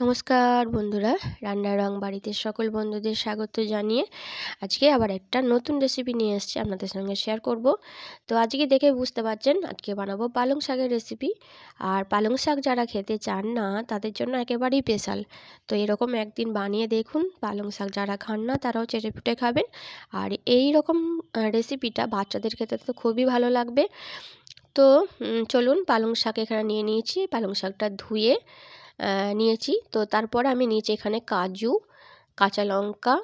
নমস্কার বন্ধুরা, রান্নার রং বাড়িতে সকল বন্ধুদের স্বাগত জানিয়ে আজকে আবার একটা নতুন রেসিপি নিয়ে এসেছি আপনাদের সঙ্গে শেয়ার করব। তো আজকে দেখে বুঝতে পারছেন, আজকে বানাবো পালং শাকের রেসিপি আর পালং শাক যারা খেতে চান না, তাদের জন্য একেবারেই স্পেশাল তো এরকম একদিন বানিয়ে দেখুন, পালং শাক যারা খান না, তারাও চেটে ফুটে খাবেন। আর এই রকম রেসিপিটা বাচ্চাদের খেতে তো খুবই ভালো লাগবে। তো চলুন পালং শাক এখানে নিয়ে নিয়েছি। পালং শাকটা ধুয়ে নিয়েছি। তো তারপরে আমি নিয়েছি এখানে কাজু, কাঁচা লঙ্কা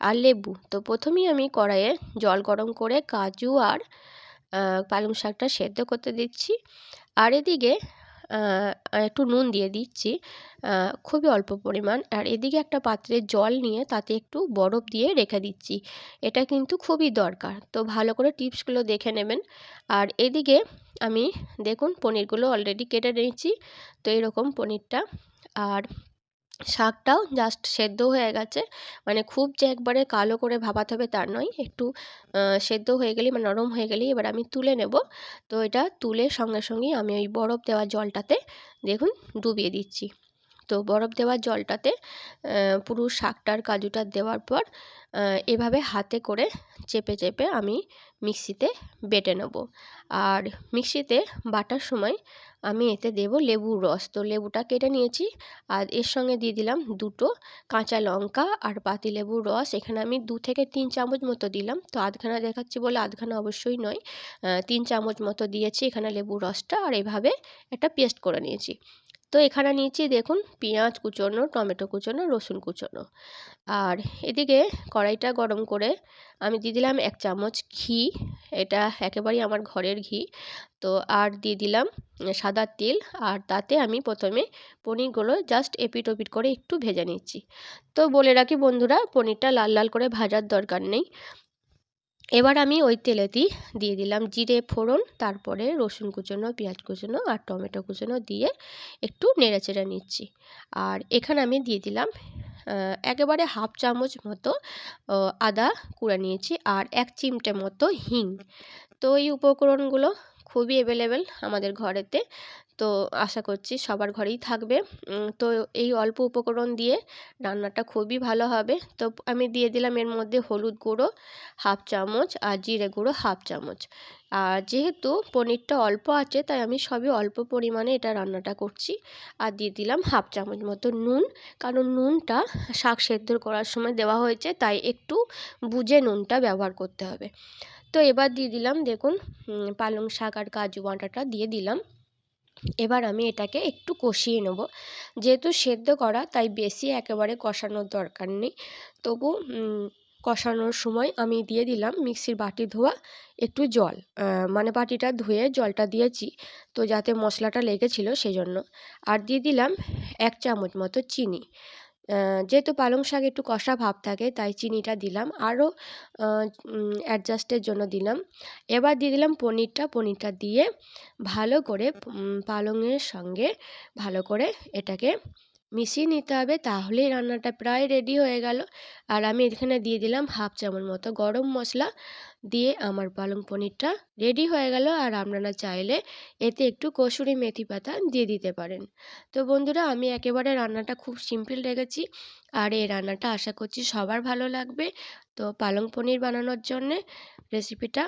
আর লেবু। তো প্রথমেই আমি কড়াইয়ে জল গরম করে কাজু আর পালং শাকটা সেদ্ধ করতে দিচ্ছি। আর এদিকে একটু নুন দিয়ে দিচ্ছি। খুবই অল্প পরিমাণ। আর এদিকে একটা পাত্রে জল নিয়ে তাতে একটু বরফ দিয়ে রেখে দিচ্ছি। এটা কিন্তু খুবই দরকার। তো ভালো করে টিপসগুলো দেখে নেবেন। আর এদিকে আমি দেখুন, পনিরগুলো অলরেডি কেটে নিয়েছি। তো এরকম পনিরটা। আর শাকটাও জাস্ট সেদ্ধ হয়ে গেছে। মানে খুব যে একবারে কালো করে ভাপাতে হবে তার নয়, একটু সেদ্ধ হয়ে গেলেই মানে নরম হয়ে গেলেই এবার আমি তুলে নেব। তো এটা তুলে সঙ্গে সঙ্গে আমি ওই বরফ দেওয়া জলটাতে দেখুন ডুবিয়ে দিচ্ছি। তো বরফ দেওয়া জলটাতে পুরো শাকটার কাজুটা দেওয়ার পর এভাবে হাতে করে চেপে চেপে আমি মিক্সিতে বেটে নেব। আর মিক্সিতে বাটার সময় আমি এতে দেব লেবুর রস। তো লেবুটা কেটে নিয়েছি আর এর সঙ্গে দিয়ে দিলাম দুটো কাঁচা লঙ্কা আর পাতি লেবুর রস। এখানে আমি দু থেকে তিন চামচ মতো দিলাম। তো আধখানা দেখাচ্ছি বলে আধখানা অবশ্যই নয়। তিন চামচ মতো দিয়েছি এখানে লেবুর রসটা আর এভাবে একটা পেস্ট করে নিয়েছি। তো এখানে নিয়েছি দেখুন পেঁয়াজ কুচোনো, টমেটো কুচোনো, রসুন কুচোনো। আর এদিকে কড়াইটা গরম করে আমি দিয়ে দিলাম এক চামচ ঘি, এটা একেবারেই আমার ঘরের ঘি। তো আর দিয়ে দিলাম সাদা তেল, আর তাতে আমি প্রথমে পনিরগুলো জাস্ট এপিট ওপিট করে একটু ভেজে নিচ্ছি। তো বলে রাখি বন্ধুরা, পনিরটা লাল লাল করে ভাজার দরকার নেই। এবার আমি ওই তেলেতেই দিয়ে দিলাম জিরে ফোড়ন, তারপরে রসুন কুচোনো, পেঁয়াজ কুচোনো আর টমেটো কুচোনো দিয়ে একটু নেড়েচেড়ে নিচ্ছি। আর এখানে আমি দিয়ে দিলাম একেবারে হাফ চামচ মতো আদা কুড়া নিয়েছি আর এক চিমটে মতো হিং। তো এই উপকরণগুলো খুবই অ্যাভেলেবেল আমাদের ঘরেতে। তো আশা করছি সবার ঘরেই থাকবে। তো এই অল্প উপকরণ দিয়ে রান্নাটা খুবই ভালো হবে। তো আমি দিয়ে দিলাম এর মধ্যে হলুদ গুঁড়ো, হাফ চামচ আর জিরে গুঁড়ো, হাফ চামচ। আর যেহেতু পনিরটা অল্প আছে, তাই আমি সবই অল্প পরিমাণে এটা রান্নাটা করছি। আর দিয়ে দিলাম হাফ চামচ মতো নুন, কারণ নুনটা শাক সেদ্ধ করার সময় দেওয়া হয়েছে, তাই একটু বুঝে নুনটা ব্যবহার করতে হবে। তো এবার দিয়ে দিলাম দেখুন পালং শাক আর কাজু বাটাটা দিয়ে দিলাম। এবার আমি এটাকে একটু কষিয়ে নেব। যেহেতু সেদ্ধ করা, তাই বেশি একেবারে কষানোর দরকার নেই। তবু কষানোর সময় আমি দিয়ে দিলাম মিক্সির বাটি ধোয়া একটু জল। মানে বাটিটা ধুয়ে জলটা দিয়েছি তো যাতে মশলাটা লেগেছিল সেজন্য। আর দিয়ে দিলাম এক চামচ মতো চিনি। যেহেতু পালং শাক একটু কষা ভাব থাকে, তাই চিনিটা দিলাম। আরও অ্যাডজাস্টের জন্য দিলাম। এবার দিয়ে দিলাম পনিরটা। পনিরটা দিয়ে ভালো করে পালংয়ের সঙ্গে ভালো করে এটাকে মিশিয়ে নিতে হবে, তাহলেই রান্নাটা প্রায় রেডি হয়ে গেল। আর আমি এখানে দিয়ে দিলাম হাফ চামচ মতো গরম মশলা দিয়ে আমার পালং পনিরটা রেডি হয়ে গেল। আর আপনারা চাইলে এতে একটু কসুরি মেথি পাতা দিয়ে দিতে পারেন। তো বন্ধুরা, আমি একেবারে রান্নাটা খুব সিম্পল রেখেছি। আর এই রান্নাটা আশা করছি সবার ভালো লাগবে। তো পালং পনির বানানোর জন্যে রেসিপিটা